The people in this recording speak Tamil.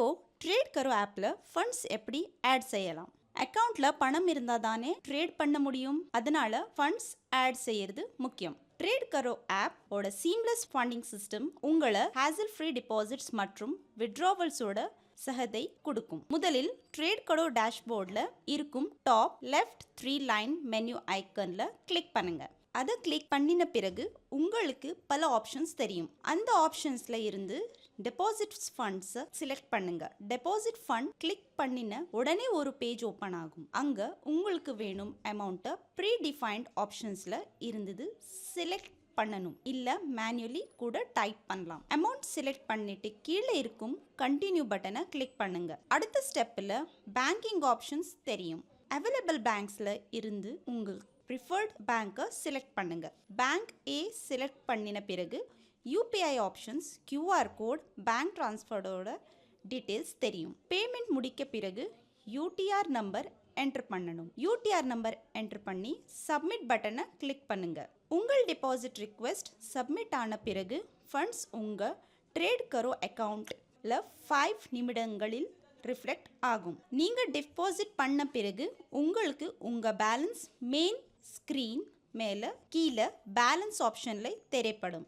இப்போது ட்ரேட் கரோ ஆப்பில் ஃபண்ட்ஸ் எப்படி ஆட் செய்யலாம்? அக்கௌண்ட்டில் பணம் இருந்தால் தானே ட்ரேட் பண்ண முடியும்? அதனால ஃபண்ட்ஸ் ஆட் செய்யறது முக்கியம். ட்ரேட் கரோ ஆப் ஓட சீம்லெஸ் ஃபண்டிங் சிஸ்டம் உங்களை ஹேசல் ஃப்ரீ டிபாசிட்ஸ் மற்றும் விட்ராவல்ஸோட சகதை கொடுக்கும். முதலில் ட்ரேட் கடோ டேஷ்போர்டில் இருக்கும் top left three line menu ஐக்கனில் click பண்ணுங்கள் அதை கிளிக் பண்ணின பிறகு உங்களுக்கு பல ஆப்ஷன்ஸ் தெரியும். அந்த ஆப்ஷன்ஸில் இருந்து டெபாசிட்ஸ் ஃபண்ட்ஸை செலக்ட் பண்ணுங்க. டெபாசிட் ஃபண்ட் கிளிக் பண்ணின உடனே ஒரு பேஜ் ஓப்பன் ஆகும். அங்கே உங்களுக்கு வேணும் அமௌண்ட்டை ப்ரீ டிஃபைன்ட் ஆப்ஷன்ஸில் இருந்தது செலக்ட் பண்ணணும். இல்ல மேனுவலி கூட டைப் பண்ணலாம். அமௌண்ட் செலக்ட் பண்ணிட்டு கீழே இருக்கும் கண்டினியூ பட்டனை கிளிக் பண்ணுங்க. அடுத்த ஸ்டெப்பில் பேங்கிங் ஆப்ஷன்ஸ் தெரியும். அவைலபிள் பேங்க்ஸில் இருந்து உங்களுக்கு ப்ரிஃபர்ட் பேங்க்கை செலக்ட் பண்ணுங்கள் பேங்க் ஏ செலக்ட் பண்ணின பிறகு UPI options QR code bank ட்ரான்ஸ்ஃபரோட details தெரியும். பேமெண்ட் முடிக்க பிறகு யூடிஆர் நம்பர் என்ட்ரு பண்ணணும். யூடிஆர் நம்பர் என்ட்ரு பண்ணி சப்மிட் பட்டனை கிளிக் பண்ணுங்கள் உங்கள் டிபாசிட் ரிக்வெஸ்ட் சப்மிட் ஆன பிறகு ஃபண்ட்ஸ் உங்கள் ட்ரேட் கரோ அக்கௌண்ட்டில் ஃபைவ் நிமிடங்களில் ரிஃப்ளெக்ட் ஆகும். நீங்கள் டிபாசிட் பண்ண பிறகு உங்களுக்கு உங்கள் பேலன்ஸ் மெயின் ஸ்க்ரீன் மேலே கீழே பேலன்ஸ் ஆப்ஷனில் தெரியப்படும்